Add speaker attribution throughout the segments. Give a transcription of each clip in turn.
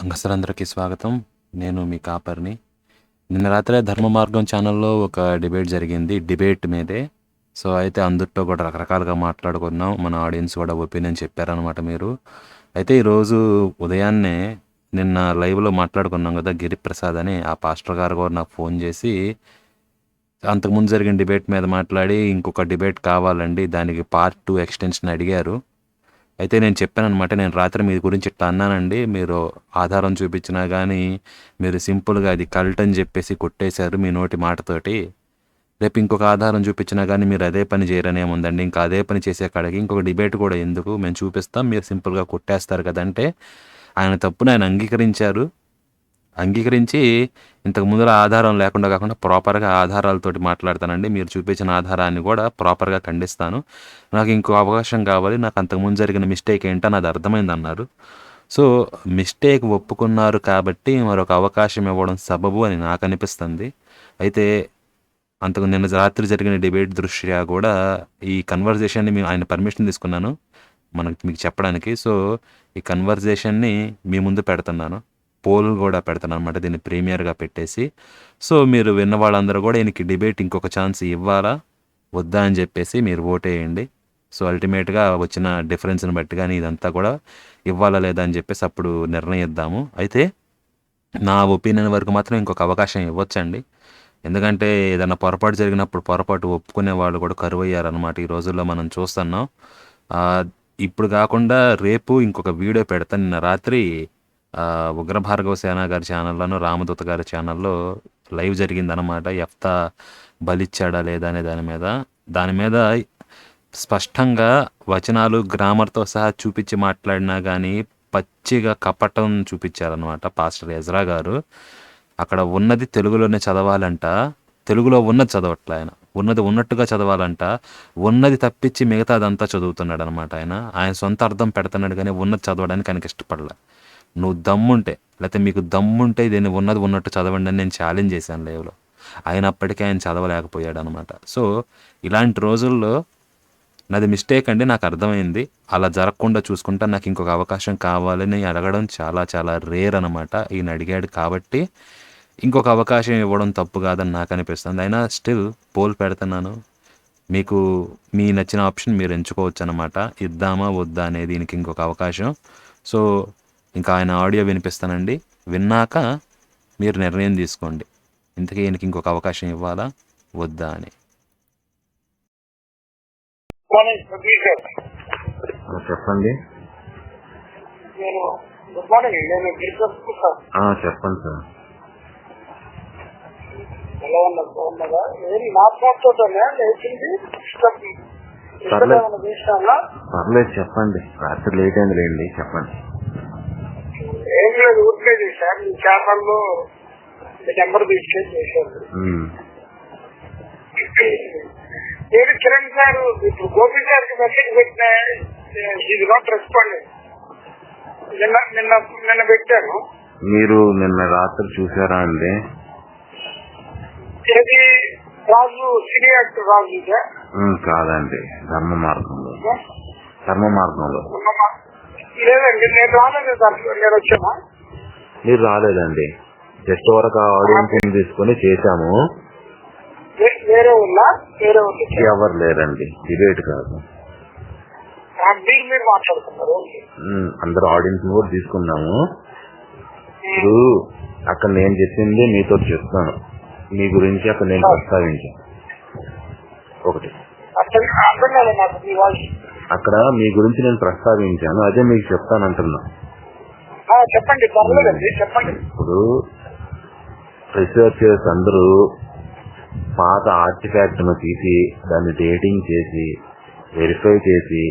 Speaker 1: సంఘస్థులందరికీ స్వాగతం. నేను మీ కాపర్ని. నిన్న రాత్రే ధర్మ మార్గం ఛానల్లో ఒక డిబేట్ జరిగింది. డిబేట్ మీదే. సో అయితే అందరితో కూడా రకరకాలుగా మాట్లాడుకున్నాం మన ఆడియన్స్ కూడా ఒపీనియన్ చెప్పారనమాట మీరు. అయితే ఈరోజు ఉదయాన్నే నిన్న లైవ్లో మాట్లాడుకున్నాం కదా గిరిప్రసాద్ అని. ఆ పాస్టర్ గారు కూడా నాకు ఫోన్ చేసి అంతకుముందు జరిగిన డిబేట్ మీద మాట్లాడి ఇంకొక డిబేట్ కావాలండి దానికి పార్ట్ టూ ఎక్స్టెన్షన్ అడిగారు. అయితే నేను చెప్పాను అనమాట నేను రాత్రి మీ గురించి ఇట్లా అన్నానండి. మీరు ఆధారం చూపించినా కానీ మీరు సింపుల్గా అది కల్ట్ అని చెప్పేసి కొట్టేశారు మీ నోటి మాటతోటి. రేపు ఇంకొక ఆధారం చూపించినా కానీ మీరు అదే పని చేయరనే ఏముందండి ఇంకా అదే పని చేసే కాడికి ఇంకొక డిబేట్ కూడా ఎందుకు? మేము చూపిస్తాం మీరు సింపుల్గా కొట్టేస్తారు కదంటే. ఆయన తప్పును ఆయన అంగీకరించారు. అంగీకరించి ఇంతకు ముందర ఆధారం లేకుండా కాకుండా ప్రాపర్గా ఆధారాలతోటి మాట్లాడతానండి. మీరు చూపించిన ఆధారాన్ని కూడా ప్రాపర్గా ఖండిస్తాను. నాకు ఇంకో అవకాశం కావాలి. నాకు అంతకుముందు జరిగిన మిస్టేక్ ఏంటో నాది అర్థమైంది అన్నారు సో మిస్టేక్ ఒప్పుకున్నారు కాబట్టి మరొక అవకాశం ఇవ్వడం సబబు అని నాకు అనిపిస్తుంది. అయితే అంతకు నిన్న రాత్రి జరిగిన డిబేట్ దృష్ట్యా కూడా ఈ కన్వర్జేషన్ని మేము ఆయన పర్మిషన్ తీసుకున్నాను. మనకు మీకు చెప్పడానికి. సో ఈ కన్వర్జేషన్ని మీ ముందు పెడుతున్నాను. పోల్ కూడా పెడతాను అనమాట దీన్ని ప్రీమియర్గా పెట్టేసి. సో మీరు విన్న వాళ్ళందరూ కూడా ఈయనకి డిబేట్ ఇంకొక ఛాన్స్ ఇవ్వాలా? వద్దా అని చెప్పేసి మీరు ఓటేయండి సో అల్టిమేట్గా వచ్చిన డిఫరెన్స్ని బట్టి కానీ ఇదంతా కూడా ఇవ్వాలా లేదా అని చెప్పేసి అప్పుడు నిర్ణయిద్దాము. అయితే నా ఒపీనియన్ వరకు మాత్రం ఇంకొక అవకాశం ఇవ్వచ్చండి. ఎందుకంటే ఏదైనా పొరపాటు జరిగినప్పుడు పొరపాటు ఒప్పుకునే వాళ్ళు కూడా కరువు అయ్యారనమాట ఈ రోజుల్లో మనం చూస్తున్నాం. ఇప్పుడు కాకుండా రేపు ఇంకొక వీడియో పెడతాను నిన్న రాత్రి ఉగ్రభార్గవ సేన గారి ఛానల్లోను రామదూత గారి ఛానల్లో లైవ్ జరిగిందనమాట ఎఫ్తా బలిచ్చాడా లేదా అనే దాని మీద. దాని మీద స్పష్టంగా వచనాలు గ్రామర్తో సహా చూపించి మాట్లాడినా కానీ పచ్చిగా కపటం చూపించారనమాట పాస్టర్ ఎజ్రా గారు. అక్కడ ఉన్నది తెలుగులోనే చదవాలంట. తెలుగులో ఉన్నది చదవట్లే ఆయన. ఉన్నది ఉన్నట్టుగా చదవాలంట. ఉన్నది తప్పించి మిగతాదంతా చదువుతున్నాడు అనమాట ఆయన. ఆయన సొంత అర్థం పెడుతున్నాడు కానీ ఉన్నది చదవడానికి ఆయనకి ఇష్టపడలే. నువ్వు దమ్ముంటే లేకపోతే మీకు దమ్ముంటే దీన్ని ఉన్నది ఉన్నట్టు చదవండి అని నేను ఛాలెంజ్ చేశాను లైవ్లో. అయినప్పటికీ ఆయన చదవలేకపోయాడు అనమాట సో ఇలాంటి రోజుల్లో నాది మిస్టేక్ అండి నాకు అర్థమైంది. అలా జరగకుండా చూసుకుంటా నాకు ఇంకొక అవకాశం కావాలని అడగడం చాలా చాలా రేర్ అనమాట ఈయన అడిగాడు కాబట్టి ఇంకొక అవకాశం ఇవ్వడం తప్పు కాదని నాకు అనిపిస్తుంది. అయినా స్టిల్ పోల్ పెడుతున్నాను. మీకు మీ నచ్చిన ఆప్షన్ మీరు ఎంచుకోవచ్చు అనమాట ఇద్దామా వద్దా అనేది దీనికి ఇంకొక అవకాశం. సో ఇంకా ఆయన ఆడియో వినిపిస్తానండి. విన్నాక మీరు నిర్ణయం తీసుకోండి. ఇంతకీ ఈయనకి ఇంకొక అవకాశం ఇవ్వాలా? వద్దా అని.
Speaker 2: చెప్పండి. చెప్పండి సార్.
Speaker 3: ఎలా లేచింది.
Speaker 2: పర్లేదు చెప్పండి. రాత్రి లేట్ అయింది లేండి చెప్పండి.
Speaker 3: ఏం లేదు ఊరికే చేశాను మీ ఛానల్లో మీ నెంబర్ తీసుకెళ్ళి
Speaker 2: ఉమ్.
Speaker 3: నేను కిరణ్ సార్ ఇప్పుడు గోపి సార్కి మెసేజ్ పెట్టిన ఇది నాట్ రెస్పాండ్ నిన్న నిన్న నిన్న పెట్టాను.
Speaker 2: మీరు నిన్న రాత్రి చూసారా అండి?
Speaker 3: ఏది? రాజు సినీ యాక్టర్ రాజు
Speaker 2: కాదండి. ధర్మ మార్గంలో. ధర్మ మార్గంలో?
Speaker 3: లేదండి నేను రాలేదు సార్. నేను వచ్చానా.
Speaker 2: మీరు రాలేదండి. జస్ట్ వరకు ఆ ఆడియన్స్ తీసుకొని చేశాము.
Speaker 3: వే- వేరే ఉన్నా వేరే ఉంది
Speaker 2: ఎవరు లేరండి. డిబేట్ కాదు.
Speaker 3: మీరు మాట్లాడుతున్నారు.
Speaker 2: అందరు ఆడియన్స్ కూడా తీసుకున్నాము. ఇప్పుడు అక్కడ నేను చెప్పింది మీతో చెప్తాను. మీ గురించి అక్కడ నేను ప్రస్తావించాను. ఒకటి.
Speaker 3: అర్థం కాలేదు నాకు మీ వాయిస్.
Speaker 2: అక్కడ మీ గురించి నేను ప్రస్తావించాను. అదే మీకు చెప్తానంటున్నా.
Speaker 3: చెప్పండి చెప్పండి.
Speaker 2: ఇప్పుడు రీసెర్చర్స్ అందరూ పాత ఆర్టిఫాక్ట్ను తీసి దాన్ని డేటింగ్ చేసి వెరిఫై చేసి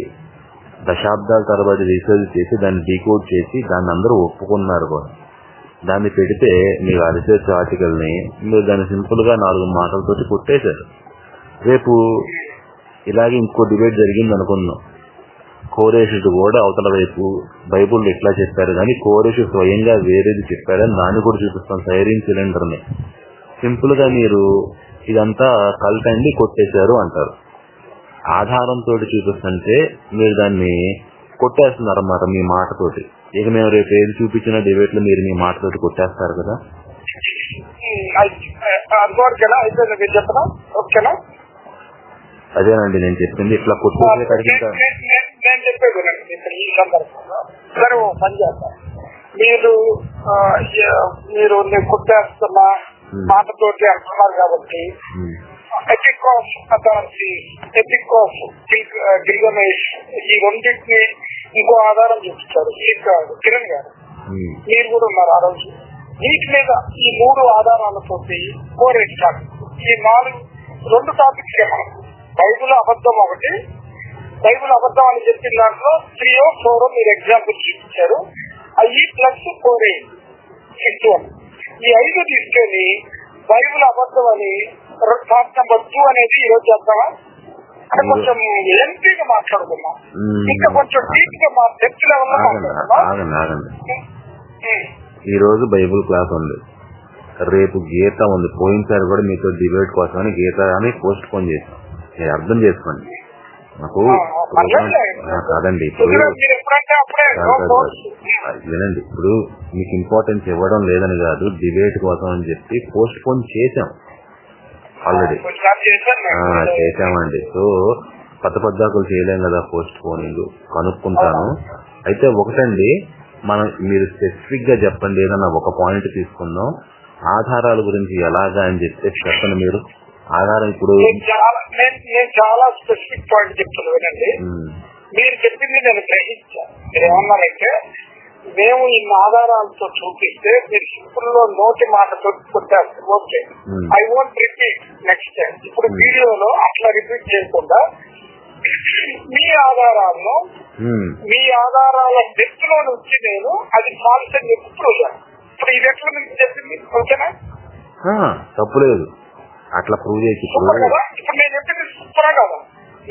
Speaker 2: దశాబ్దాల తరబడి రీసెర్చ్ చేసి దాన్ని డీకోడ్ చేసి దాన్ని అందరూ ఒప్పుకున్నారు కూడా. దాన్ని పెడితే మీరు ఆ రీసెర్చ్ ఆర్టికల్ని మీరు దాన్ని సింపుల్గా నాలుగు మాటలతోటి కొట్టేశారు. రేపు ఇలాగే ఇంకో డిబేట్ జరిగింది అనుకుందాం కోరేషుడు కూడా అవతల వైపు బైబుల్ ఎట్లా చెప్పారు కానీ కోరేషు స్వయంగా వేరేది చెప్పారని దాన్ని కూడా చూపిస్తాం సైరింగ్ సిలిండర్ని సింపుల్గా మీరు ఇదంతా కల్ట్ అండి కొట్టేశారు అంటారు. ఆధారంతో చూపిస్తుంటే మీరు దాన్ని కొట్టేస్తున్నారు అన్నమాట మీ మాటతోటి. ఇక మేము రేపు ఏది చూపించిన డిబేట్లో మీరు మీ మాటతోటి కొట్టేస్తారు కదా.
Speaker 3: ఓకేనా?
Speaker 2: అదేనండి నేను చెప్పింది. ఇట్లా కొట్టేసే కడిగి ఇంకా-
Speaker 3: నేను- చెప్పేది ఈ సందర్భంలో సరే ఓ పని చేద్దాం. మీరు మీరు నేను కుట్టేస్తున్న. మాటతోటి అంటున్నారు కాబట్టి epic of authority epic of Gilgamesh ఈ రెండింటిని ఇంకో ఆధారం శ్రీక్ గారు కిరణ్ గారు. మీరు కూడా ఉన్నారు ఆ రోజు. వీటి మీద ఈ మూడు ఆధారాలతోటి కోరేట్ టాపిక్ ఈ నాలుగు రెండు టాపిక్స్ బైబుల్ అబద్ధం ఒకటి. బైబుల్ అబద్ధం అని చెప్పిన దాంట్లో త్రీ ఓ ఫోర్ మీరు ఎగ్జాంపుల్ చూపించారు. అవి ప్లస్ ఫోర్ ఇంటూ అని ఈ ఐదు తీసుకెళ్ళి బైబుల్ అబద్ధం అని టాప్ నెంబర్ టూ అనేది ఈ రోజు చేద్దామా? అంటే కొంచెం ఎంపీగా మాట్లాడుకుందాం.
Speaker 2: ఉమ్.
Speaker 3: ఇంకా కొంచెం డీప్గా మా డెప్త్ లెవెల్.
Speaker 2: ఈ రోజు బైబుల్ క్లాస్ ఉంది. రేపు గీత ఉంది. పోయినసారి కూడా మీతో డిబేట్ కోసమని గీత అని పోస్ట్ పోన్ చేశాం. మీరు అర్థం చేసుకోండి. నాకు కాదండి ఇప్పుడు ఇప్పుడు మీకు ఇంపార్టెన్స్ ఇవ్వడం లేదని కాదు డిబేట్ కోసం అని చెప్పి పోస్ట్ పోన్ చేశాం ఆల్రెడీ. చేశామండి. సో కొత్త పద్దాకులు చేయలేం కదా పోస్ట్ పోనింగ్ కనుక్కుంటాను అయితే ఒకటండి మనం మీరు స్పెసిఫిక్గా చెప్పండి ఏదన్నా ఒక పాయింట్ తీసుకుందాం. ఆధారాల గురించి ఎలాగా అని చెప్తే చెప్పండి మీరు. ఆధారం ఇప్పుడు
Speaker 3: నేను చాలా స్పెసిఫిక్ పాయింట్ చెప్తాను వినండి. మీరు చెప్పింది నేను గ్రహించాను మీరు ఏమన్నారంటే మేము ఇన్ని ఆధారాలతో చూపిస్తే మీరు సింపుల్లో నోటి మాటతో కొట్టేస్తారు okay. I won't repeat next time ఇప్పుడు వీడియోలో అట్లా రిపీట్ చేయకుండా మీ ఆధారాలను మీ ఆధారాల డెప్త్లో నుంచి నేను అది ఫాల్స్ అని చెప్పి చేయాలి. ఇప్పుడు ఇది ఎట్లా మీకు చెప్పింది ఓకేనా?
Speaker 2: తప్పులేదు. అట్లా ప్రూవ్ చేసి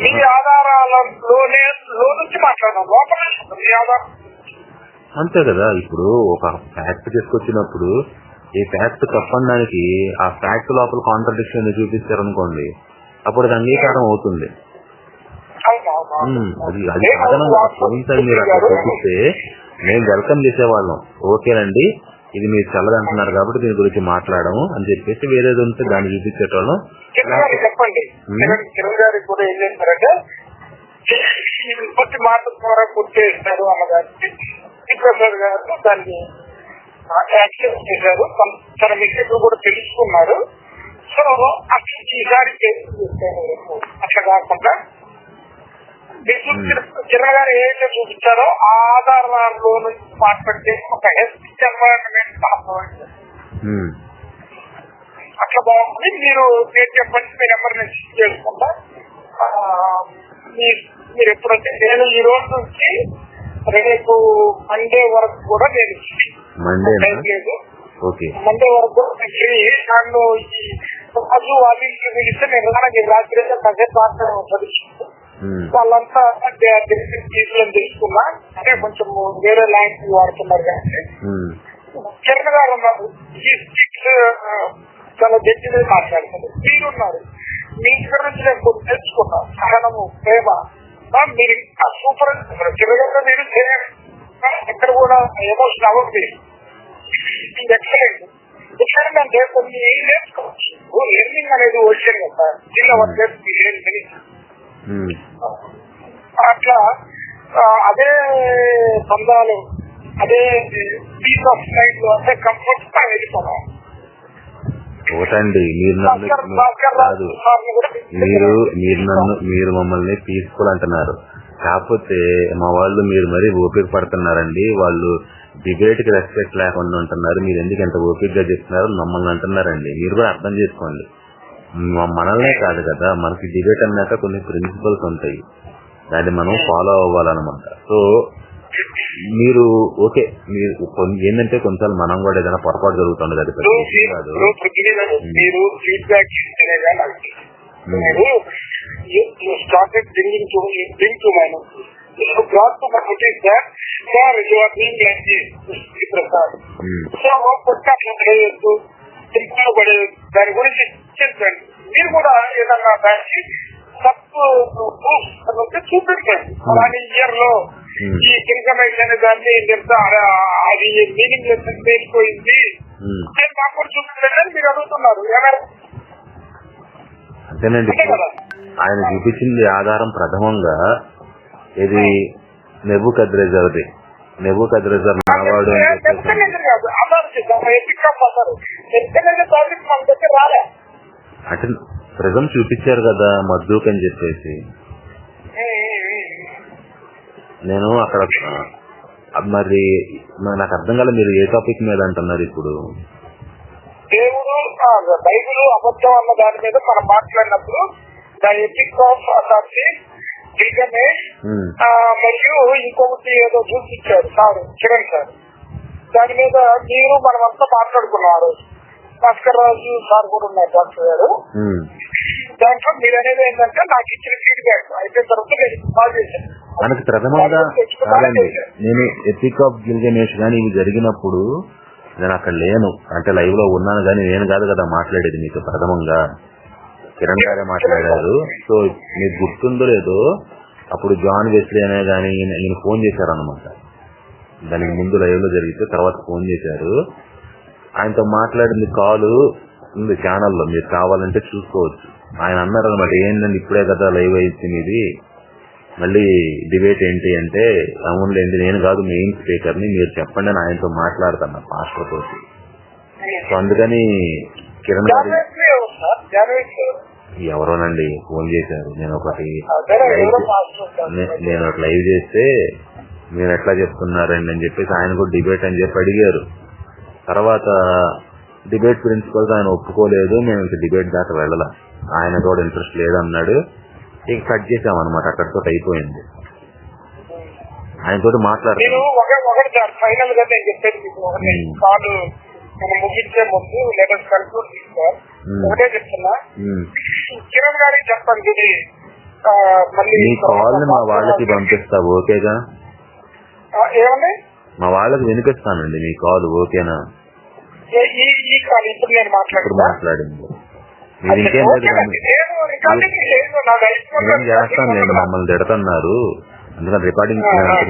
Speaker 3: మీ ఆధారాలలోనే లో నుంచి మాట్లాడదాం. లోపల మీ ఆధారం.
Speaker 2: అంతే కదా ఇప్పుడు ఒక ఫ్యాక్ట్ తీసుకొచ్చినప్పుడు ఈ ఫ్యాక్ట్ తప్పడానికి ఆ ఫ్యాక్ట్ లోపల కాంట్రడిక్షన్ చూపిస్తారనుకోండి అప్పుడు అది అంగీకారం అవుతుంది. అది అది
Speaker 3: నేను
Speaker 2: సాధనం కదా.
Speaker 3: వాస్తవం.
Speaker 2: పోయినసారి మీరు అట్లా
Speaker 3: గారు,
Speaker 2: చూపిస్తే మేము వెల్కమ్ చేసేవాళ్ళం. ఓకేనండి. ఇది మీరు చల్లదంటున్నారు కాబట్టి దీని గురించి మాట్లాడము అని చెప్పేసి వేరేది ఉంటే దాన్ని చూపించేటోళ్ళం.
Speaker 3: చెప్పండి కూడా ఏం చేస్తారంటే ఈ విపత్తి మాట ద్వారా గుర్తేస్తారు అన్నగారికి ప్రసాద్ గారు దాన్ని యాక్సెప్ట్ చేశారు. తన- కూడా తెలుసుకున్నారు. సో అట్లా ఈసారి అట్లా కాకుండా మీరు కిరణ్ గారు ఏదైతే చూపించారో ఆ ఆధారాల్లో నుంచి మాట్లాడితే ఒక హెల్త్ ఎన్వైరన్మెంట్
Speaker 2: ఉమ్,
Speaker 3: అట్లా బాగుంది. మీరు నేను చెప్పండి మీ నెంబర్ నుంచి చేసుకుంటా మీరు ఎప్పుడంటే నేను ఈ రోజు నుంచి రేపు మండే వరకు కూడా నేను
Speaker 2: మండేనా
Speaker 3: టైం లేదు. మండే వరకు కూడా నేను ఫ్రీ నన్ను ఈ రాజు వాళ్ళు పిలిస్తే నేను రాత్రి కాసేపు మాట్లాడడం చదువు
Speaker 2: ఉమ్,
Speaker 3: వాళ్ళంతా తీసుకుని తెలుసుకున్నా అంటే కొంచెం వేరే లాంగ్వేజ్ వాడుతున్నారు కానీ
Speaker 2: ఉమ్,
Speaker 3: కిరణ్ గారు ఉన్నారు. చాలా జడ్జి మీద మాట్లాడుతుంది మీరున్నారు. మీ దగ్గర నుంచి నేను కొన్ని తెలుసుకున్నా. సహనము ప్రేమ. మీరు ఇంకా సూపర్ కిరణ్ గారు మీరు ఎక్కడ కూడా ఎమోషన్ అవ్వదు ఇది ఎక్సలెంట్. ఎక్సలెంట్ అంటే కొన్ని నేర్చుకోవచ్చు? లెర్నింగ్ అనేది వచ్చాను కదా. జిల్లా వర్క్
Speaker 2: ఉమ్,
Speaker 3: అట్లా ఆ, అదే బంధాలు అదే పీస్ ఆఫ్ మైండ్లో అంటే కంఫర్ట్గా వెళ్ళిపోతాం
Speaker 2: మీరు నన్ను కాదు. మీరు మీరు నన్ను మీరు మమ్మల్ని పీస్ఫుల్ అంటున్నారు. కాకపోతే మా వాళ్ళు మీరు మరీ ఓపిక పడుతున్నారండి. వాళ్ళు డిబేట్కి రెస్పెక్ట్ లేకుండా ఉంటున్నారు. మీరు ఎందుకు ఎంత ఓపిక గా చెప్తున్నారు? మమ్మల్ని అంటున్నారండి. మీరు కూడా అర్థం చేసుకోండి. మనల్నే కాదు కదా. మనకి డిబేట్ అన్నాక కొన్ని ప్రిన్సిపల్స్ ఉంటాయి. దాన్ని మనం ఫాలో అవ్వాలన్నమాట. సో మీరు ఓకే మీరు ఏంటంటే కొంచెం మనం కూడా ఏదైనా పొరపాటు
Speaker 3: ఇప్పుడు
Speaker 2: విషయం కాదు
Speaker 3: మీరు ఫీడ్బ్యాక్ దాని గురించి చెప్పండి మీరు కూడా ఏదన్నా దానికి తప్పు ఉంటే చూపించండి. అలాంటి ఇయర్లో
Speaker 2: Hmm.
Speaker 3: ఈ అనే దాన్ని అది మీనింగ్ లెస్ అయిపోయింది
Speaker 2: ఉమ్.
Speaker 3: నేను మాకు కూడా చూపించండి మీరు అడుగుతున్నారు. ఏమైనా
Speaker 2: అంతేనండి. ఆయన చూపించింది ఆధారం ప్రథమంగా ఇది నెబు కద్రెజర్ది నెబు కద్రెజర్ నావాడు
Speaker 3: రాలే.
Speaker 2: అంటే ప్రజం చూపించారు కదా మద్దూక్ అని చెప్పేసి. నేను అక్కడ మరి నాకు అర్థం కాలే మీరు ఏ టాపిక్ మీద అంటున్నారు ఇప్పుడు.
Speaker 3: దేవుడు బైబిల్ అబద్ధం అన్న దాని మీద మనం మాట్లాడినప్పుడు ద ఎపిక్ ఆఫ్
Speaker 2: ఉమ్,
Speaker 3: ఆ, మరియు ఇంకొకటి ఏదో చూపించారు. Sir Kiran sir. దాని మీద మీరు మనమంతా మాట్లాడుకున్నాం ఆ రోజు భాస్కర్ రాజు సార్ కూడా ఉన్నారు డాక్టర్ గారు. దాంట్లో మీరు అనేది ఏంటంటే నాకు ఇచ్చిన ఫీడ్బ్యాక్ అయిపోయిన తర్వాత నేను కాల్ చేశాను.
Speaker 2: మనకి ప్రథమంగా కాదండి నేను ఎథిక్ ఆఫ్ గిల్గమేష్ కానీ ఇవి జరిగినప్పుడు నేను అక్కడ లేను. అంటే లైవ్లో ఉన్నాను కానీ నేను కాదు కదా మాట్లాడేది మీకు ప్రథమంగా. కిరణ్ గారే మాట్లాడారు. సో మీకు గుర్తుందో లేదో అప్పుడు జాన్ వెస్లీ అనే కానీ ఈయన ఫోన్ చేశారనమాట దానికి ముందు లైవ్లో జరిగితే తర్వాత ఫోన్ చేశారు. ఆయనతో మాట్లాడింది కాల్ ఉంది ఛానల్లో మీరు కావాలంటే చూసుకోవచ్చు. ఆయన అన్నారు అనమాట ఏంటండి ఇప్పుడే కదా లైవ్ అయింది ఇది మళ్ళీ డిబేట్ ఏంటి అంటే అవునులేండి నేను కాదు మెయిన్ స్పీకర్ని మీరు చెప్పండి అని ఆయనతో మాట్లాడుతున్నా పాస్టర్ తోటి. సో అందుకని కిరణ్ గారు? ఎవరోనండి ఫోన్ చేశారు. నేను ఒకటి నేను ఒకటి లైవ్ చేస్తే మీరు ఎట్లా చెప్తున్నారండి అని చెప్పేసి ఆయన కూడా డిబేట్ అని చెప్పి అడిగారు. తర్వాత డిబేట్ ప్రిన్సిపల్స్ ఆయన ఒప్పుకోలేదు మేము ఇంక డిబేట్ దాకా వెళ్ళాల. ఆయన కూడా ఇంట్రెస్ట్ లేదన్నాడు. ఇక కట్ చేసామన్నమాట అక్కడితో అయిపోయింది. ఆయన తోటి
Speaker 3: నేను
Speaker 2: మాట్లాడతాను
Speaker 3: ఒక ఒకటి సార్ ఫైనల్గా నేను చెప్పేది మీకు ఒకటి. కాదు మనం ముగించే ముందు లెటర్ కన్క్లూడ్ తీసుకోవాలి. ఒకటే చెప్తున్నా. కిరణ్ గారికి చెప్పండి ఇది మళ్ళీ
Speaker 2: కాల్ మా వాళ్ళకి పంపిస్తా ఓకేగా?
Speaker 3: ఏమండి?
Speaker 2: మా వాళ్ళకి వినిపిస్తానండి మీ కాల్ ఓకేనా?
Speaker 3: ఇప్పుడు నేను
Speaker 2: మాట్లాడింది. మీరు ఇంకేం
Speaker 3: నేను
Speaker 2: చేస్తాను నేను? మమ్మల్ని తిడుతున్నారు. అందుకని రికార్డింగ్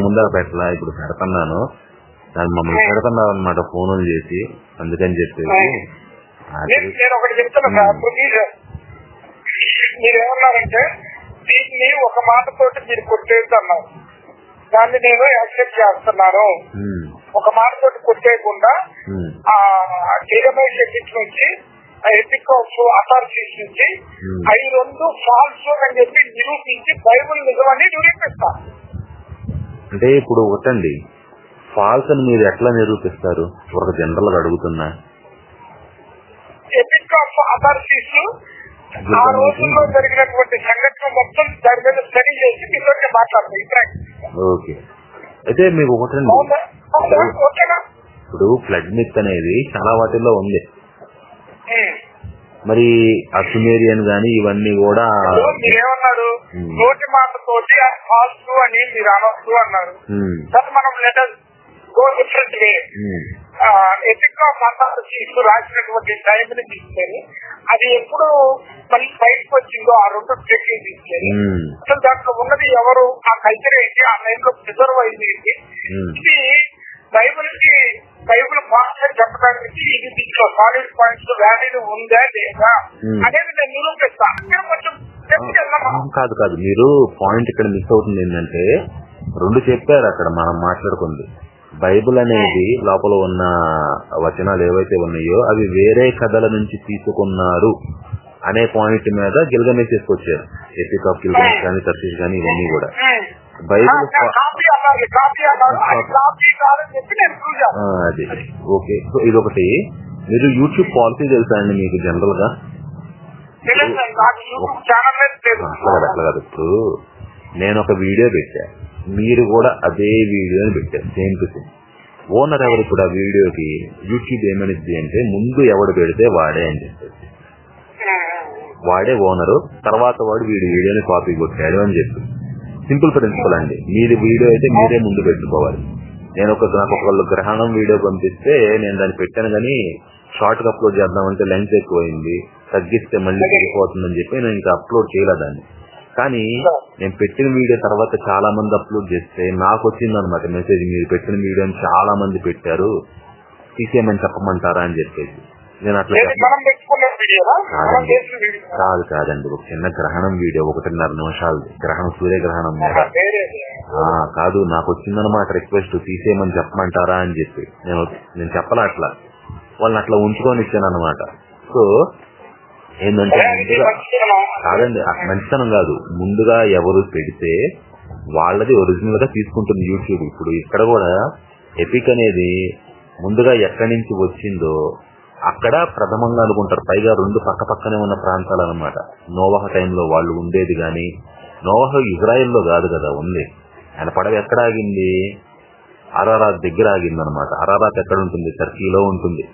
Speaker 2: ముందర పెట్టలా ఇప్పుడు పెడుతున్నాను. దాన్ని మమ్మల్ని పెడుతున్నారు అనమాట ఫోన్లు చేసి అందుకని చెప్పేసి.
Speaker 3: నేను ఒకటి చెప్తున్నా సార్ ప్లీజ్ మీరు ఏమన్నారంటే దీన్ని ఒక మాటతోటి మీరు కొట్టేది అన్నారు దాన్ని నేను యాక్సెప్ట్ చేస్తున్నాను. ఒక మాటతోటి కొట్టేయకుండా
Speaker 2: ఉమ్,
Speaker 3: ఆ డేటాబేస్ ఎథిక్స్ నుంచి ఎథిక్ ఆఫ్ అథారిటీస్ నుంచి. అవి రెండు ఫాల్స్ అని చెప్పి నిరూపించి బైబుల్ నిజమని నిరూపిస్తా
Speaker 2: అంటే ఇప్పుడు ఒకటండి ఫాల్స్ అని మీరు ఎట్లా నిరూపిస్తారు? ఒక జనరల్ అడుగుతున్నా.
Speaker 3: ఎథిక్ ఆఫ్ అథారిటీస్ ఆ రోజుల్లో జరిగినటువంటి సంఘటన మొత్తం దాని మీద స్టడీ చేసి మీతో మాట్లాడతాయి
Speaker 2: ఓకే. అయితే మీకు ఒకటండి ఇప్పుడు ఫ్లడ్ మిత్ అనేది చాలా వాటిల్లో ఉంది.
Speaker 3: ఉమ్.
Speaker 2: మరి అసుమేరియన్ గాని ఇవన్నీ కూడా Hmm.
Speaker 3: నోటి మాటతోటి ఫాల్స్ అని మీరు అనొద్దు అన్నారు
Speaker 2: ఉమ్,
Speaker 3: సార్ మనం letter go different way
Speaker 2: um,
Speaker 3: ethic of authorities రాసినటువంటి టైం ని తీసుకొని అది ఎప్పుడు మళ్ళీ బయటకు వచ్చిందో ఆ రెండు ట్రెక్కింగ్ తీసుకొని అసలు దాంట్లో ఉన్నది ఎవరు? ఆ కల్చర్ ఏంటి? ఆ టైంలో ప్రిజర్వ్ అయింది ఏంటి. ఇది బైబిల్కి బైబిల్ భాష చెప్పడానికి ఇది దీంట్లో సాలిడ్ పాయింట్స్ వ్యాల్యూ ఉందా లేదా. అనేది నేను నిరూపిస్తాను మీరు కొంచెం
Speaker 2: కాదు కాదు. మీరు పాయింట్ ఇక్కడ మిస్ అవుతుంది ఏంటంటే రెండు చెప్పారు అక్కడ మనం మాట్లాడుకుంది. బైబిల్ అనేది లోపల ఉన్న వచనాలు ఏవైతే ఉన్నాయో అవి వేరే కథల నుంచి తీసుకున్నారు అనే పాయింట్ మీద గిల్గమేస్ తీసుకొచ్చారు ఎపిక్ ఆఫ్ గిల్గమేస్ కానీ తర్సీస్ కానీ ఇవన్నీ కూడా. బైబిల్
Speaker 3: అది
Speaker 2: ఓకే సో ఇదొకటి. మీరు యూట్యూబ్ పాలసీ తెలుసా అండి మీకు
Speaker 3: జనరల్గా?
Speaker 2: అట్లా కాదు ఇప్పుడు నేను ఒక వీడియో పెట్టా. మీరు కూడా అదే వీడియోని పెట్టారు సేమ్ టు సేమ్ ఓనర్ ఎవరు ఆ వీడియోకి? యూట్యూబ్ ఏమనిద్ది అంటే ముందు ఎవడు పెడితే వాడే అని చెప్పేసి. వాడే ఓనరు తర్వాత వాడు వీడి వీడియోని కాపీ కొట్టాడు అని చెప్పి. సింపుల్ ప్రిన్సిపల్ అండి. మీది వీడియో అయితే మీరే ముందు పెట్టుకోవాలి. నేను ఒక నాకు ఒకళ్ళు గ్రహణం వీడియో పంపిస్తే నేను దాన్ని పెట్టాను కానీ షార్ట్గా అప్లోడ్ చేద్దామంటే లెంత్ ఎక్కువైంది. తగ్గిస్తే మళ్ళీ పెరిగిపోతుందని చెప్పి నేను ఇంకా అప్లోడ్ చేయలే దాన్ని. కానీ నేను పెట్టిన వీడియో తర్వాత చాలా మంది అప్లోడ్ చేస్తే నాకు వచ్చింది అనమాట మెసేజ్ మీరు పెట్టిన వీడియోని చాలా మంది పెట్టారు. తీసేయమని చెప్పమంటారా అని చెప్పేసి. నేను అట్లా
Speaker 3: వీడియో
Speaker 2: కాదు కాదండి. ఒక చిన్న గ్రహణం వీడియో ఒకటిన్నర నిమిషాలు. గ్రహణం సూర్యగ్రహణం. కాదు నాకు వచ్చిందనమాట రిక్వెస్ట్ తీసేయమని చెప్పమంటారా అని చెప్పి. నేను నేను చెప్పలే అట్లా. వాళ్ళని అట్లా ఉంచుకొని ఇచ్చాను అనమాట సో ఏంటంటే ముందుగా. కాదండి మంచితనం కాదు. ముందుగా ఎవరు పెడితే వాళ్ళది ఒరిజినల్గా తీసుకుంటుంది యూట్యూబ్ ఇప్పుడు ఇక్కడ కూడా ఎపిక్ అనేది ముందుగా ఎక్కడి నుంచి వచ్చిందో అక్కడ ప్రథమంగా అనుకుంటారు. పైగా రెండు పక్క పక్కనే ఉన్న ప్రాంతాలు అనమాట నోవహ టైంలో వాళ్ళు ఉండేది గాని నోవహ ఇజ్రాయెల్లో కాదు కదా ఉంది. ఆయన పడవ ఎక్కడ ఆగింది? అరారాత్ దగ్గర ఆగింది అనమాట అరారాత్ ఎక్కడ ఉంటుంది? టర్కీలో ఉంటుంది.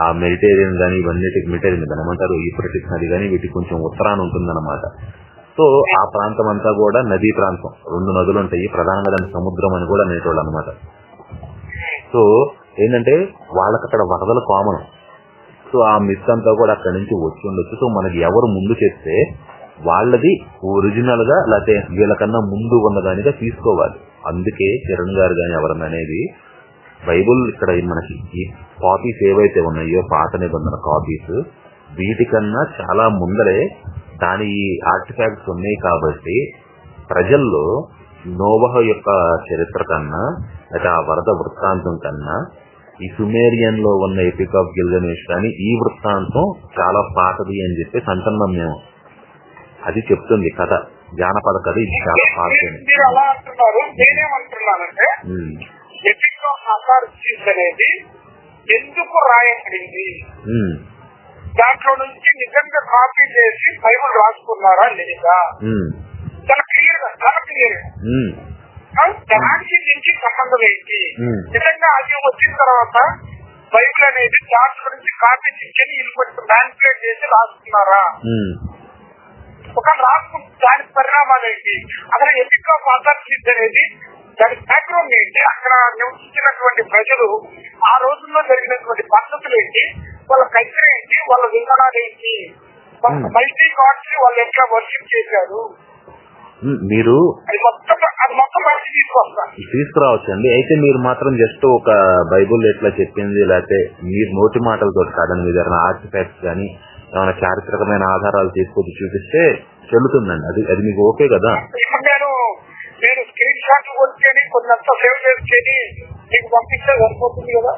Speaker 2: ఆ మెడిటేరియన్ గానీ ఇవన్నిటికి మెడిటేరియన్ దాని ఏమంటారు? యూఫ్రటిస్ నది కానీ వీటికి కొంచెం ఉత్తరాన ఉంటుంది సో ఆ ప్రాంతం అంతా కూడా నదీ ప్రాంతం. రెండు నదులు ఉంటాయి. ప్రధానంగా దాని సముద్రం అని కూడా అనేటోళ్ళు అనమాట సో ఏంటంటే వాళ్ళకి అక్కడ వరదలు కామన్ సో ఆ మిస్ అంతా కూడా అక్కడి నుంచి వచ్చి ఉండొచ్చు. సో మనకి ఎవరు ముందు చేస్తే వాళ్ళది ఒరిజినల్గా లేకపోతే వీళ్ళకన్నా ముందు ఉన్నదానిగా తీసుకోవాలి. అందుకే కిరణ్ గారు కానీ ఎవరన్నా అనేది బైబుల్ ఇక్కడ మనకి ఈ కాపీస్ ఏవైతే ఉన్నాయో పాత నిబంధన కాపీస్ వీటికన్నా చాలా ముందరే దాని ఆర్టిఫాక్ట్స్ ఉన్నాయి కాబట్టి ప్రజల్లో నోవహ యొక్క చరిత్ర కన్నా లేదా ఆ వరద వృత్తాంతం కన్నా ఈ సుమేరియన్లో ఉన్న ఎపిక్ ఆఫ్ గిల్గనేష్ కానీ ఈ వృత్తాంతం చాలా పాతది అని చెప్పి అంటున్నాం మేము అది చెప్తుంది కథ జానపద కథ ఇది చాలా పాతది.
Speaker 3: నేనేమంటున్నానంటే ఎపిక్ ఆఫ్ అథారిటీస్ అనేది ఎందుకు రాయబడింది? దాంట్లో నుంచి నిజంగా కాపీ చేసి బైబుల్ రాసుకున్నారా లేదా? చాలా క్లియర్గా చాలా క్లియర్గా. దానికి దీనికి సంబంధం ఏంటి. నిజంగా అది వచ్చిన తర్వాత బైబిల్ అనేది దాంట్లో నుంచి కాపీ తీసుకొని వీళ్ళు కొంచెం మ్యాన్పులేట్ చేసి రాసుకున్నారా? ఒక రాసుకుంటే దాని పరిణామాలు ఏంటి? అసలు ఎపిక్ ఆఫ్ అథారిటీస్ అనేది దాని బ్యాక్గ్రౌండ్ ఏంటి? అక్కడ నివసించినటువంటి ప్రజలు ఆ రోజుల్లో జరిగినటువంటి పద్ధతులు ఏంటి? వాళ్ళ కల్చర్ ఏంటి? వాళ్ళ విధానాలు ఏంటి?
Speaker 2: Hmm.
Speaker 3: మల్టీ గాడ్స్ వాళ్ళు ఎట్లా వర్షిప్ చేశారు?
Speaker 2: ఉమ్, మీరు తీసుకురావచ్చండి. అయితే మీరు మాత్రం జస్ట్ ఒక బైబుల్ ఎట్లా చెప్పింది లేకపోతే మీరు నోటి మాటలతో కాదని మీ దగ్గర ఆర్టిఫాక్ట్స్ కానీ ఏమైనా చారిత్రకమైన ఆధారాలు తీసుకొచ్చి చూపిస్తే చెల్లుతుందండి. అది అది మీకు ఓకే కదా?
Speaker 3: నేను స్క్రీన్ షాట్ కొట్టుకొని కొంత సేవ్ చేసుకొని మీకు పంపిస్తే సరిపోతుంది కదా?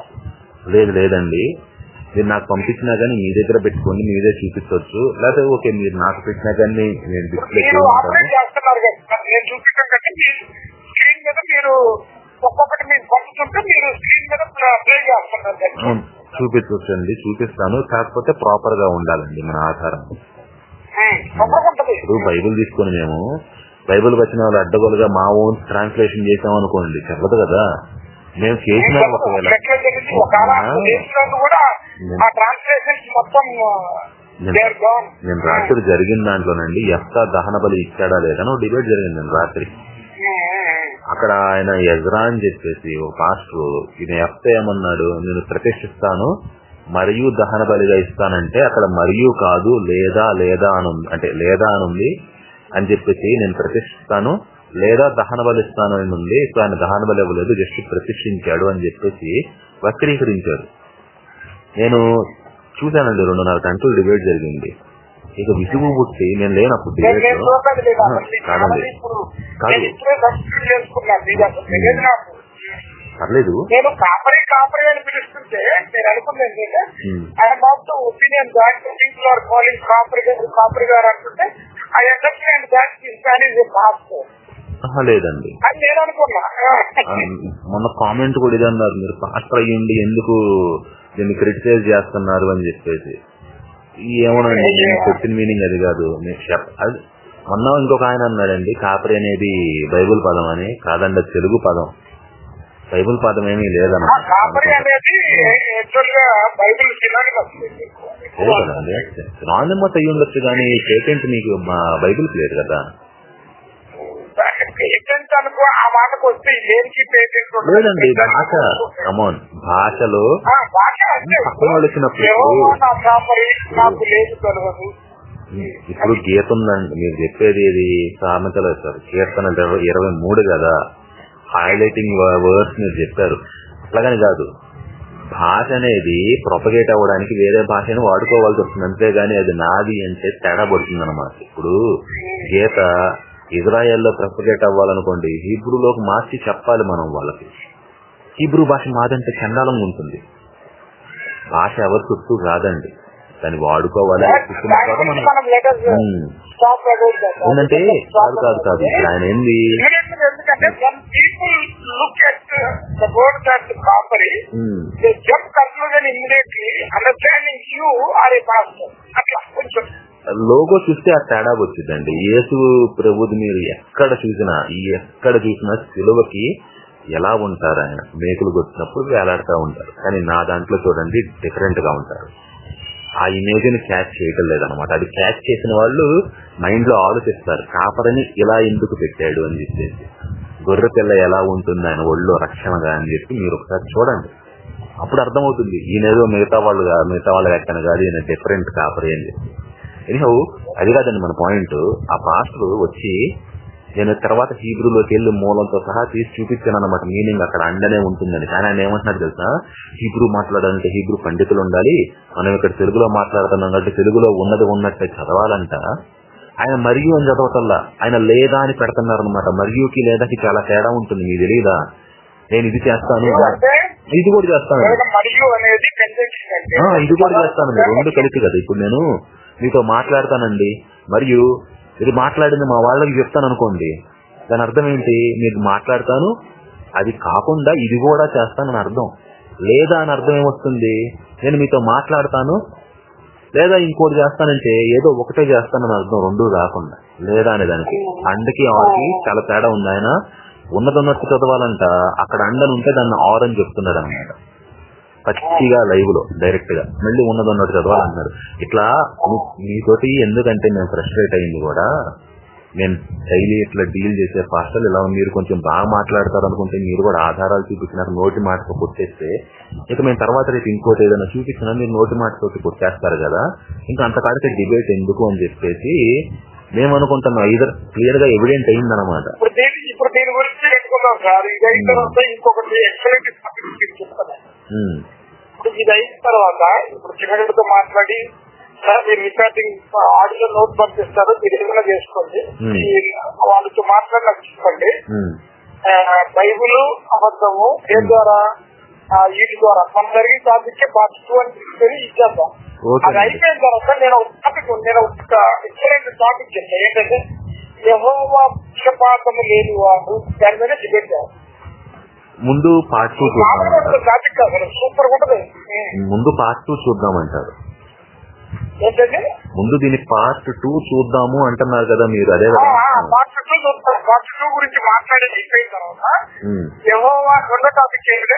Speaker 2: లేదు లేదండి. మీరు నాకు పంపించినా కానీ మీ దగ్గర పెట్టుకొని మీదే చూపించవచ్చు. లేకపోతే ఓకే మీరు నాకు పెట్టినా కానీ నేను డిస్ప్లే
Speaker 3: చేస్తున్నారు కదా. నేను కంటే మీరు స్క్రీన్ మీద మీరు ఒక్కొక్కటి మీరు పంపుతుంటే మీరు స్క్రీన్ మీద ప్లే చేస్తున్నారు కదా.
Speaker 2: చూపించవచ్చండి చూపిస్తాను. కాకపోతే ప్రాపర్గా ఉండాలండి మన ఆధారం. ఇప్పుడు బైబిల్ తీసుకొని మేము బైబిల్ వచ్చిన వాళ్ళు అడ్డగోలుగా మా ఓన్ ట్రాన్స్లేషన్ చేసాం అనుకోండి చెప్పదు కదా? మేము చేసిన ఒకవేళ.
Speaker 3: ఒక
Speaker 2: నేను- రాత్రి జరిగిన దాంట్లోనండి ఎఫ్తా దహన బలి ఇచ్చాడా లేదా డిబేట్ జరిగింది నేను రాత్రి. అక్కడ ఆయన ఎజ్రా అని చెప్పేసి ఒక పాస్టర్ ఈయన ఎఫ్త ఏమన్నాడు? నేను ప్రతిష్ఠిస్తాను మరియు దహన బలిగా ఇస్తానంటే అక్కడ మరియు కాదు లేదా లేదా అని అంటే లేదా అని ఉంది అని చెప్పేసి నేను ప్రతిష్ఠిస్తాను. లేదా దహన బలి ఇస్తాను అని ఉంది. సో ఆయన దహన బలి ఇవ్వలేదు. జస్ట్ ప్రతిష్ఠించాడు అని చెప్పేసి వక్రీకరించాడు నేను చూశానండి రెండున్నర గంటలు డిబేట్ జరిగింది. ఇక విసుగు పుట్టి నేను లేనప్పుడు డిబేట్. కాదండి.
Speaker 3: ఇప్పుడు
Speaker 2: కాదు.
Speaker 3: ఇప్పుడే
Speaker 2: పర్లేదు.
Speaker 3: నేను కాపరీ కాపరీ అని పిలుస్తుంటే నేను అనుకున్నాను ఏంటంటే. ఆయన బాబుతో opinion that people are calling కాపరీ గారు కాపరీ గారు అంటుంటే I understand that is is past
Speaker 2: ఆహా, లేదండి.
Speaker 3: నేను అనుకున్నా.
Speaker 2: మొన్న కామెంట్ కూడా ఇది అన్నారు. మీరు పాస్టర్ అయ్యుండి ఎందుకు దీన్ని క్రిటిసైజ్ చేస్తున్నారు అని చెప్పేసి. ఏమోనండి నేను పెట్టిన మీనింగ్ అది కాదు. మొన్న ఇంకొక ఆయన అన్నాడండి కాపరి అనేది బైబుల్ పదం అని కాదండి తెలుగు పదం. బైబుల్ పదం ఏమీ
Speaker 3: ఆ
Speaker 2: లేదన్నమాట
Speaker 3: కాపరీ అనేది యాక్చువల్గా బైబిల్ సినానికి వస్తుంది
Speaker 2: లేదు కదండి. నానిమస్ అయ్యి ఉండొచ్చు కానీ పేటెంట్ మీకు మా బైబిల్కి లేదు కదా? లేదండి భాష. కమోన్ భాషలో పక్కన వాళ్ళు వచ్చినప్పుడు ఇప్పుడు గీత ఉందండి. మీరు చెప్పేది ఇది సామెతలు సార్ కీర్తన ఇరవై మూడు కదా. హైలైటింగ్ వర్డ్స్ మీరు చెప్పారు. అట్లాగని కాదు. భాష అనేది ప్రొపగేట్ అవ్వడానికి వేరే భాషను వాడుకోవాల్సి వస్తుంది. అంతేగాని అది నాది అంటే తేడా పడుతుంది అనమాట ఇప్పుడు గీత ఇజ్రాయెల్లో ప్రొపగేట్ అవ్వాలనుకోండి హీబ్రూలోకి మార్చి చెప్పాలి మనం వాళ్ళకి. హీబ్రూ భాష మాదంటే చండాలంగా ఉంటుంది. భాష ఎవరి చుట్టూ కాదండి దాన్ని వాడుకోవాలి? ఏంటంటే కాదు కాదు కాదు. ఆయన ఏంది?
Speaker 3: కొంచెం.
Speaker 2: లోగో చూస్తే ఆ తేడా వచ్చిందండి. యేసు ప్రభుది మీరు ఎక్కడ చూసినా ఈ ఎక్కడ చూసినా సిలువకి ఎలా ఉంటారు ఆయన? మేకులు కొట్టినప్పుడు వేలాడుతూ ఉంటారు. కానీ నా దాంట్లో చూడండి డిఫరెంట్గా ఉంటారు. ఆ ఇమేజ్ని క్యాచ్ చేయటం లేదనమాట అది క్యాచ్ చేసిన వాళ్ళు మైండ్లో ఆలోచిస్తారు కాపరని ఇలా ఎందుకు పెట్టాడు? అని చెప్పేసి. గొర్రె పిల్ల ఎలా ఉంటుంది? ఆయన ఒళ్ళో రక్షణగా అని చెప్పి మీరు ఒకసారి చూడండి. అప్పుడు అర్థమవుతుంది ఈయనేదో మిగతా వాళ్ళు మిగతా వాళ్ళ లెక్కన కాదు ఈయన డిఫరెంట్ కాపరి అని చెప్పి. ఎనిహౌ అది కాదండి మన పాయింట్ ఆ పాస్టర్ వచ్చి నేను తర్వాత హీబ్రూలోకి వెళ్ళి మూలంతో సహా తీసి చూపించాను అనమాట మీనింగ్ అక్కడ అండనే ఉంటుందని. కానీ ఆయన ఏమంటున్నాడు తెలుసా? హీబ్రూ మాట్లాడాలంటే హీబ్రూ పండితులు ఉండాలి. మనం ఇక్కడ తెలుగులో మాట్లాడుతున్నాం కాబట్టి తెలుగులో ఉన్నది ఉన్నట్టే చదవాలంట. ఆయన మరియు అని చదవటల్లా. ఆయన లేదా అని పెడుతున్నారు అనమాట మరియుకి లేదాకి చాలా తేడా ఉంటుంది. మీకు తెలియదా నేను ఇది చేస్తాను. ఇది కూడా చేస్తాను. ఇది కూడా చేస్తానండి రెండు కలిపి కదా. ఇప్పుడు నేను మీతో మాట్లాడతానండి. మరియు ఇది మాట్లాడింది మా వాళ్ళకి చెప్తాను అనుకోండి. దాని అర్థం ఏంటి? మీకు మాట్లాడతాను. అది కాకుండా ఇది కూడా చేస్తానని అర్థం. లేదా అని అర్థం ఏమొస్తుంది? నేను మీతో మాట్లాడతాను. లేదా ఇంకోటి చేస్తానంటే ఏదో ఒకటే చేస్తానని అర్థం రెండూ రాకుండా. లేదా అనే దానికి. అండకి ఆర్కి చాలా తేడా ఉంది ఆయన. ఉన్నది ఉన్నట్టు చదవాలంట. అక్కడ అండను ఉంటే దాన్ని ఆర్ అని చెప్తున్నాడు అనమాట పచ్చిగా లైవ్లో డైరెక్ట్గా మళ్ళీ ఉన్నది ఉన్నట్టు చదవాలన్నారు ఇట్లా మీతోటి ఎందుకంటే నేను ఫ్రస్ట్రేట్ అయింది కూడా నేను డైలీ ఇట్లా డీల్ చేసే పాస్టర్లు ఇలా మీరు కొంచెం బాగా మాట్లాడతారు అనుకుంటే మీరు కూడా ఆధారాలు చూపించి నాకు నోటి మాటతో కొట్టేస్తే. ఇక మేము తర్వాత రేపు ఇంకోటి ఏదైనా చూపించినా మీరు నోటి మాటతోటి కొట్టేస్తారు కదా. ఇంకా అంతకాడికి డిబేట్ ఎందుకు అని చెప్పేసి మేము అనుకుంటున్నాం. ఇదర్ క్లియర్గా ఎవిడెంట్
Speaker 3: ఇప్పుడు దీని ఇప్పుడు దీని గురించి సార్. తర్వాత ఇంకొకటి ఇప్పుడు ఇది అయిన తర్వాత ఇప్పుడు చిన్నగడితో మాట్లాడి సార్ మీరు రికార్డింగ్ ఆడియో నోట్ పంపిస్తారు మీరు ఏమైనా చేసుకోండి. వాళ్ళతో మాట్లాడి నాకు చెప్పండి బైబిల్ అబద్ధము ఏ ద్వారా? వీటి ద్వారా. మన జరిగిన టాపిక్ పార్ట్ టూ అని తీసుకొని ఇచ్చేద్దాం. అది అయిపోయిన తర్వాత నేను ఒక టాపిక్ నేను ఒక ఎక్సలెంట్ టాపిక్ చెప్తాను ఏంటంటే యహోవా పక్షపాతము లేని వాడు దాని మీద డిబేట్ చేయాలి.
Speaker 2: ముందు పార్ట్ టూ
Speaker 3: కాదు సూపర్ ఉంటుంది.
Speaker 2: ముందు పార్ట్ టూ చూద్దామంటారు.
Speaker 3: ఏంటంటే
Speaker 2: ముందు దీని పార్ట్ టూ చూద్దాము అంటున్నారు కదా మీరు అదే కదా?
Speaker 3: పార్ట్ టూ చూస్తాం పార్ట్ టూ గురించి మాట్లాడేది అయిపోయిన తర్వాత యహోవా రెండో టాపిక్ ఏంటంటే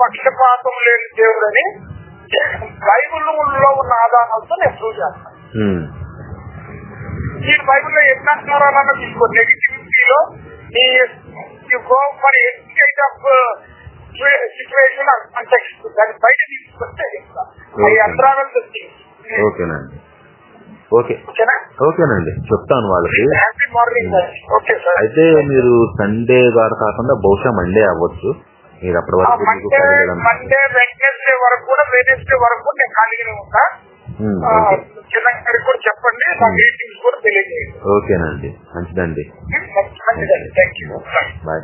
Speaker 3: పక్షపాతం లేని దేవుడని బైబిల్లో ఉన్న ఆధారాలతో నేను ప్రూవ్ చేస్తాను. ఈ బైబిల్లో ఎన్ని ఆధారాలన్నా తీసుకో నెగిటివిటీలో కైండ్ ఆఫ్ సిచ్యువేషన్ కాంటెక్స్ట్ దాన్ని బయట తీసుకొస్తే చెప్తాను ఐ అంట్రావెల్ ద థింగ్
Speaker 2: ఓకేనండి. ఓకే.
Speaker 3: ఓకేనా?
Speaker 2: ఓకేనండి. చెప్తాను వాళ్ళకి. అయితే మీరు సండే గారు కాకుండా బహుశా మండే అవ్వచ్చు. మీరు అప్పటి వరకు
Speaker 3: మండే వెడ్నెస్డే వరకు కూడా వెడ్నెస్డే వరకు నేను ఖాళీగానే ఉంటా. కూడా చెప్పండి నా గ్రీటింగ్స్ కూడా తెలియజేయండి
Speaker 2: ఓకేనండి మంచిదండి.
Speaker 3: మంచిదండి. Thank you
Speaker 2: bye